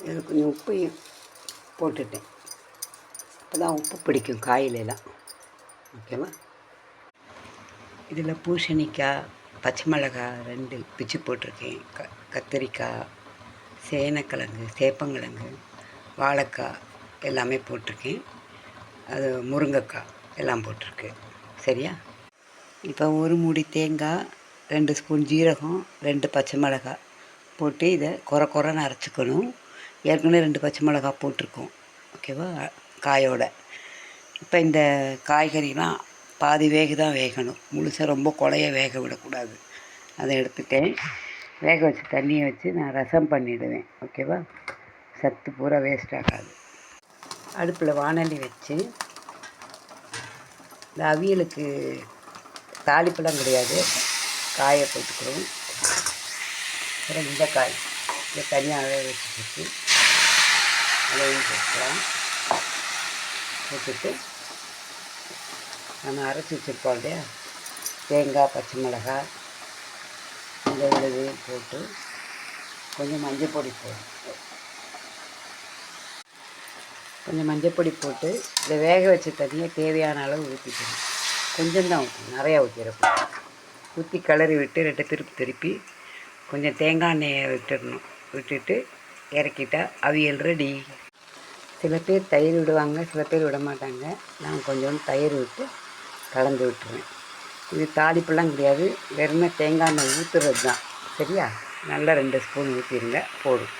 இதில் கொஞ்சம் உப்பு போட்டுட்டேன். அப்போ தான் உப்பு பிடிக்கும் காயிலெல்லாம். ஓகேவா? இதில் பூசணிக்காய் பச்சை மிளகாய் ரெண்டு பிச்சு போட்டிருக்கேன். க கத்திரிக்காய் சேனக்கிழங்கு சேப்பங்கிழங்கு வாழைக்காய் எல்லாமே போட்டிருக்கேன். அது முருங்கைக்காய் எல்லாம் போட்டிருக்கு. சரியா? இப்போ ஒரு மூடி தேங்காய் ரெண்டு ஸ்பூன் ஜீரகம் ரெண்டு பச்சை மிளகாய் போட்டு இதை குறை குறைன்னு அரைச்சிக்கணும். ஏற்கனவே ரெண்டு பச்சை மிளகாய் போட்டிருக்கோம். ஓகேவா? காயோட. இப்போ இந்த காய்கறிலாம் பாதி வேக தான் வேகணும். முழுசாக ரொம்ப குழைய வேக விடக்கூடாது. அதை எடுத்துட்டேன். வேக வச்ச தண்ணியை வச்சு நான் ரசம் பண்ணிவிடுவேன் ஓகேவா? சத்து பூரா வேஸ்ட் ஆகாது. அடுப்பில் வானலி வச்சு இந்த அவியலுக்கு தாளிப்பெல்லாம் கிடையாது. காயை போட்டுக்கிறோம். அப்புறம் இந்த காய் இதை தனியாக வேக வச்சுட்டு அதையும் போட்டுக்கலாம் போட்டுட்டு நம்ம அரைச்சி வச்சுருக்கோம் இல்லையா? தேங்காய் பச்சை மிளகாய் இந்த விழுதையும் போட்டு கொஞ்சம் மஞ்சள் பொடி போடும் கொஞ்சம் மஞ்சள் பொடி போட்டு இதை வேக வச்ச தண்ணியை தேவையான அளவு ஊற்றிக்கணும் கொஞ்சம் தான் ஊற்றணும் நிறையா ஊற்றிடக்கூடாது ஊற்றி கிளறி விட்டு ரெண்டு திருப்பி திருப்பி கொஞ்சம் தேங்காய் எண்ணெயை விட்டுடணும். விட்டுட்டு இறக்கிட்டா அவியல் ரெடி சில பேர் தயிர் விடுவாங்க சில பேர் விட மாட்டாங்க நான் கொஞ்சோண்டு தயிர் விட்டு கலந்து விட்டுருவேன். இது தாளிப்பெல்லாம் கிடையாது. வெறுமே தேங்காய் எண்ணெய் ஊற்றுறது தான் சரியா? நல்லா ரெண்டு ஸ்பூன் ஊற்றிடுங்க போடும்